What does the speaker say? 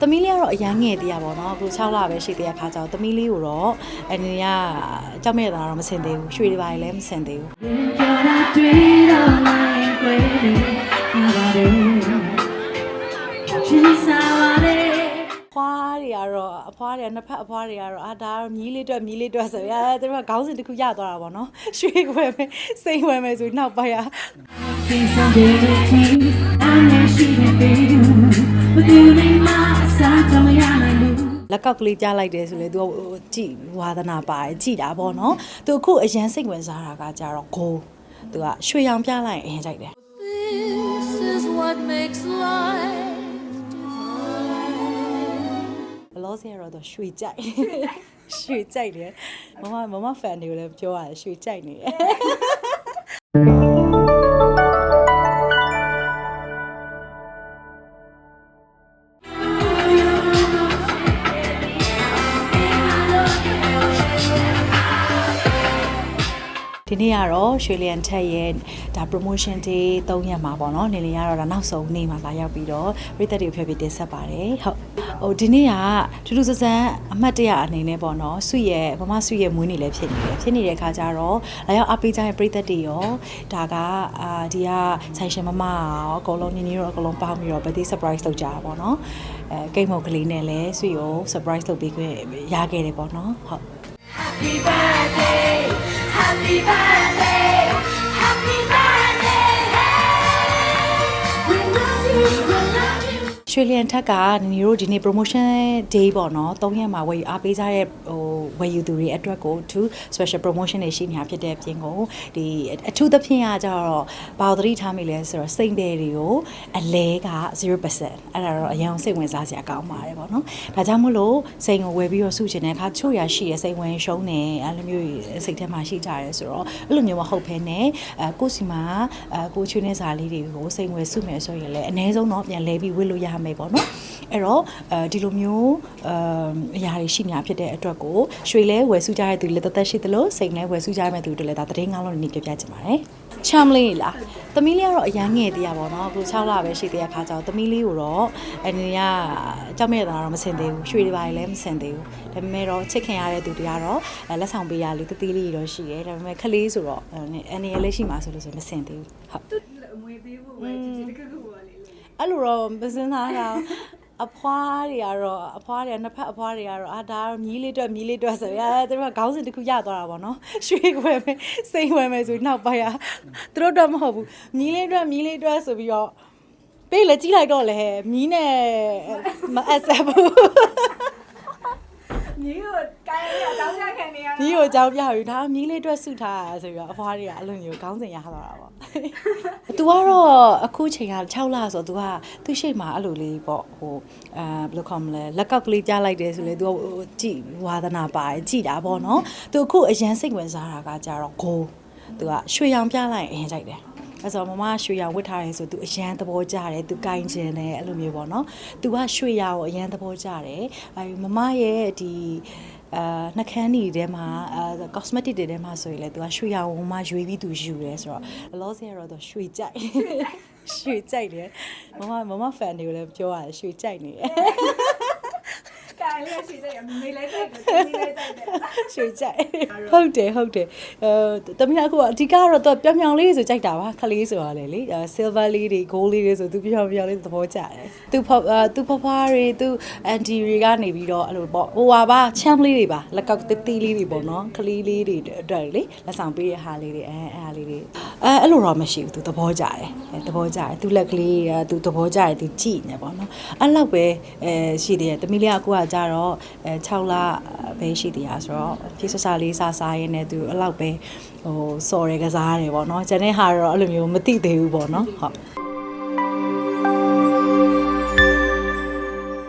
သမီးလေးကတော့အရန်ငယ်သေးရပါတော့အခု6လပဲရှိသေးတဲ့ခါကျတော့သမီးလေးကိုတော့အနေကကြောက်မဲ့တာတော့မဆင်သေးဘူးရွှေတွေပါလည်းမဆင်သေးဘူး ဖွားတွေကနှစ်ဖက်အဖွားတွေကတော့အာဒါကတော့မြီးလေးတွက်မြီးလေးတွက်ဆိုရသူတို့ကခေါင်းစဉ်တစ်ခုရသွားတာပေါ့နော်ရွှေဝယ်မယ်စိတ်ဝယ်မယ်ဆိုနောက်ပိုင်းက Things are dirty. I'm not she baby. But you need my side, tell me I'm a new. လက်ကောက်ကလေးကြားလိုက်တယ်ဆိုလေသူကဟိုကြည်ဝါသနာပါတယ်ကြည်တာပေါ့နော်သူအခုအရန်စိတ်ဝင်စားတာကကြတော့ဂိုးသူကရွှေရောင်ပြလိုက်ရင်အရင်ကြိုက်တယ် This is what makes life ဆယ်ကတော့သူရွှေကြိုက်ရွှေကြိုက်တယ်မမမမဖန်တွေကိုလည်းပြောရတယ်ရွှေကြိုက်နေတယ် ဒီနေ့ကတော့ရွှေလျံထက်ရဲ့ဒါ promotion day 3ရက်မှာပေါ့နော်နေလင်ကတော့ဒါနောက်ဆုံးနေ့မှာလာရောက်ပြီးတော့ပြည်သက်တွေကိုဖျက်ပြီးတင်ဆက်ပါတယ်ဟုတ်ဟိုဒီနေ့ကထူးထူးဆန်းဆန်းအမှတ်တရအနေနဲ့ပေါ့နော်ဆွရဲ့မမဆွရဲ့မွေးနေ့လည်းဖြစ်နေတယ်ဖြစ်နေတဲ့အခါကျတော့လာရောက်အားပေးကြတဲ့ပြည်သက်တွေရောဒါကအာဒီကဆိုင်ရှင်မမရောအကုန်လုံးညီညီတို့အကုန်လုံးပေါင်းပြီးတော့ birthday surprise လုပ်ကြတာပေါ့နော်အဲကိတ်မုတ်ကလေးနဲ့လည်းဆွကို surprise လုပ်ပေးခွင့်ရခဲ့တယ်ပေါ့နော်ဟုတ် Happy birthday, ရွှေလျံထက်ကနီတို့ဒီနေ့ promotion day ပေါ့နော်၃ရက်မှာဝယ်ယူအားပေးကြတဲ့ဟိုဝယ်ယူသူတွေအတွက်ကို to special promotion တွေရှိနေတာဖြစ်တဲ့အပြင်ကိုဒီအထူးသဖြင့်ကကြတော့ဘာလို့သတိထားမိလဲဆိုတော့စိတ်တယ်တွေကိုအလဲက0%အဲ့ဒါတော့အရင်စိတ်ဝင်စားစရာကောင်းပါတယ်ပေါ့နော်ဒါကြောင့်မို့လို့စိတ်ကိုဝယ်ပြီးတော့စုချင်တဲ့အခါချို့ရရှိရစိတ်ဝင်ရှုံးနေအဲ့လိုမျိုးစိတ်ထဲမှာရှိကြရဲဆိုတော့အဲ့လိုမျိုးမဟုတ်ဘဲနဲ့အဲကိုယ့်စီမှာအဲကိုချွေးနေစာလေးတွေကိုစိတ်ဝင်စုမယ်ဆိုရင်လည်းအ ਨੇ ဆုံးတော့ပြန်လဲပြီးဝေ့လို့ရမယ်ပေါ့နော်အဲ့တော့အဲဒီလိုမျိုးအအရာတွေရှိနေတာဖြစ်တဲ့အတွက်ကိုရွှေလဲဝယ်စုကြတဲ့သူလည်းတသက်ရှိသလိုစိတ်လဲဝယ်စုကြမဲ့သူတွေလည်းဒါသတင်းကောင်းလို့နေပြပြချင်ပါတယ်ချမ်လေးလားသမီးလေးကတော့အရန်ငယ်သေးရပါတော့အခု6လပဲရှိသေးတဲ့ခါကျတော့သမီးလေးကိုတော့အနေကကြောက်မဲ့တာတော့မဆင်သေးဘူးရွှေတွေပါလည်းမဆင်သေးဘူးဒါပေမဲ့တော့ချစ်ခင်ရတဲ့သူတွေကတော့အဲလက်ဆောင်ပေးရလေးတသေးလေးတော့ရှိတယ်ဒါပေမဲ့ခလေးဆိုတော့အနေနဲ့လည်းရှိမှာဆိုလို့ဆိုမဆင်သေးဘူးဟုတ်အမွေပေးဖို့ပဲကြည်ကြည်တကယ်ကိုပါလေ အဲ့လိုတော့မစင်းသားတာအဖွားတွေကတော့အဖွားတွေကနှစ်ဖက်အဖွားတွေကတော့အာဒါကတော့မြီးလေးတွက်မြီးလေးတွက်ဆိုရသူတို့ကခေါင်းစဉ်တစ်ခုရသွားတာပေါ့နော်ရွှေဝယ်မယ်စိတ်ဝယ်မယ်ဆိုနောက်ပိုင်းကသူတို့တော့မဟုတ်ဘူးမြီးလေးတွက်မြီးလေးတွက်ဆိုပြီးတော့ပေးလေကြီးလိုက်တော့လေမြီးနဲ့မအပ်ဆက်ဘူး မြေကိုကိုင်းရအကြောင်းရခံနေရ မြီးကိုအကြောင်းပြပြီးဒါမြီးလေးတွက်စုထားတာဆိုပြီးတော့အဖွားတွေကအဲ့လိုမျိုးခေါင်းစဉ်ရသွားတာပေါ့ तू ကတော့အခုချိန်က6လဆို तू ကသူ့ရှိမှအဲ့လိုလေးပေါ့ဟိုအဲဘယ်လိုခေါ်မလဲလက်ကောက်ကလေးကြားလိုက်တယ်ဆိုလေ तू ကဟိုကြည်ဝါသနာပါတယ်ကြည်တာပေါ့နော် तू အခုအရန်စိတ်ဝင်စားတာကကြတော့ဂိုး तू ကရွှေရောင်ပြလိုက်ရင်အရင်ကြိုက်တယ် အဲဆိုမမရွှေရဝတ်ထားတယ်ဆိုသူအရန်သဘောကျတယ်သူကင်ကျင်တယ်အဲ့လိုမျိုးပေါ့နော်သူကရွှေရကိုအရန်သဘောကျတယ်အဲမမရဲ့ဒီအာနှခမ်းနေတဲမှာအာ cosmetic တွေတဲမှာဆိုရင်လေသူကရွှေရောင်ဝမရွေးပြီးသူယူတယ်ဆိုတော့အလောစရတော့သူရွှေကြိုက်ရွှေကြိုက်တယ်မမမမ fan တွေကိုလည်းပြောရတယ်ရွှေကြိုက်နေတယ် င်းလေးရှိတဲ့ရမေးလိုက်တဲ့ဒီလေးတိုက်တဲ့ရွှေကြိုက်ဟုတ်တယ်ဟုတ်တယ်အဲတမီးအခုကအဓိကတော့သူပြောင်ပြောင်လေးဆိုကြိုက်တာပါခလေးဆိုတာလေလေ silver လေးတွေ gold လေးတွေဆိုသူပြောင်ပြောင်လေးသဘောကျတယ်သူဖသူဖဖွားတွေသူ anti တွေကနေပြီးတော့အဲ့လိုပေါ့ဟိုပါပါချမ်းလေးတွေပါလက်ကောက်တီးလေးတွေပေါ့နော်ခလေးလေးတွေအတွက်လေလက်ဆောင်ပေးတဲ့ဟာလေးတွေအဲအဲဟာလေးတွေအဲအဲ့လိုတော့မရှိဘူးသူသဘောကျတယ်အဲသဘောကျတယ်သူလက်ကလေးသူသဘောကျတယ်သူကြည့်နေပေါ့နော်အဲ့လောက်ပဲအဲရှိသေးတယ်တမီးလေးကအခုကကြတော့အဲ6လပဲရှိသေးတာဆိုတော့ဖြည့်ဆဆလေးစားစားရင်းနဲ့သူအဲ့လောက်ပဲဟိုစော်ရကစားရတယ်ပေါ့နော်ကျန်တဲ့ဟာတော့အဲ့လိုမျိုးမသိသေးဘူးပေါ့နော်ဟုတ်